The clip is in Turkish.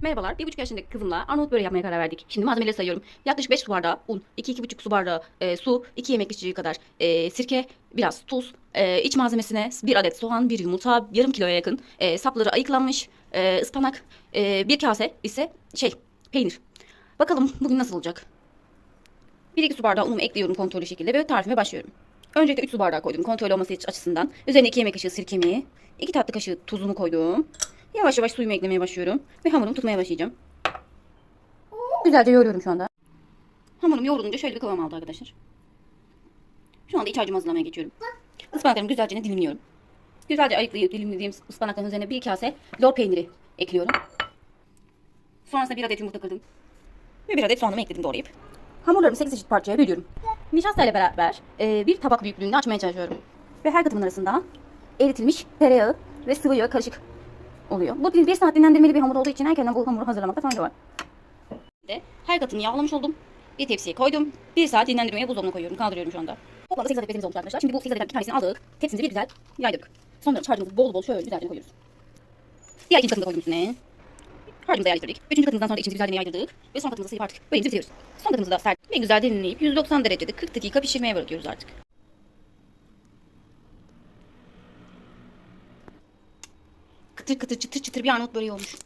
Merhabalar. Bir buçuk yaşındaki kızımla Arnavut böreği yapmaya karar verdik. Şimdi malzemeleri sayıyorum. Yaklaşık 5 su bardağı un, 2-2,5 su bardağı e, su, 2 yemek kaşığı kadar e, sirke, biraz tuz, e, iç malzemesine 1 adet soğan, 1 yumurta, yarım kiloya yakın e, sapları ayıklanmış e, ıspanak, e, kase ise şey peynir. Bakalım bugün nasıl olacak? 1-2 su bardağı unumu ekliyorum kontrollü şekilde ve tarifime başlıyorum. Öncelikle 3 su bardağı koydum kontrol olması açısından. Üzerine 2 yemek kaşığı sirkemi, 2 tatlı kaşığı tuzumu koydum. Yavaş yavaş suyumu eklemeye başlıyorum. Ve hamurumu tutmaya başlayacağım. Güzelce yoğuruyorum şu anda. Hamurum yoğrulunca şöyle bir kıvam aldı arkadaşlar. Şu anda iç harcımı hazırlamaya geçiyorum. Ispanaklarımı güzelce dilimliyorum. Güzelce ayıklayıp dilimlediğim ıspanakların üzerine bir kase lor peyniri ekliyorum. Sonrasında bir adet yumurta kırdım. Ve bir adet soğanımı ekledim doğrayıp. Hamurlarımı 8 eşit parçaya bölüyorum. Nişasta ile beraber e, bir tabak büyüklüğünde açmaya çalışıyorum. Ve her katımın arasında eritilmiş tereyağı ve sıvı yağ karışık oluyor. Bu bir saat dinlendirmeli bir hamur olduğu için erkenden bu hamuru hazırlamakta fayda var. Her katını yağlamış oldum. Bir tepsiye koydum. Bir saat dinlendirmeye buzdolabına koyuyorum. Kaldırıyorum şu anda. Toplamda 8 adet bezemiz olmuş arkadaşlar. Şimdi bu 8 adetten bir tanesini aldık. Tepsimizi bir güzel yaydık. Sonra harcımızı bol bol şöyle güzelce koyuyoruz. Diğer ikinci katını da koydum üstüne. Harcımızı yerleştirdik. Üçüncü katımızdan sonra içimizi güzelce yaydırdık. Ve son katımızı sayıp artık böreğimizi bitiriyoruz. Son katımızı da sert ve güzel dinleyip 190 derecede 40 dakika pişirmeye bırakıyoruz artık. Kıtır kıtır çıtır çıtır bir Arnavut böreği olmuş.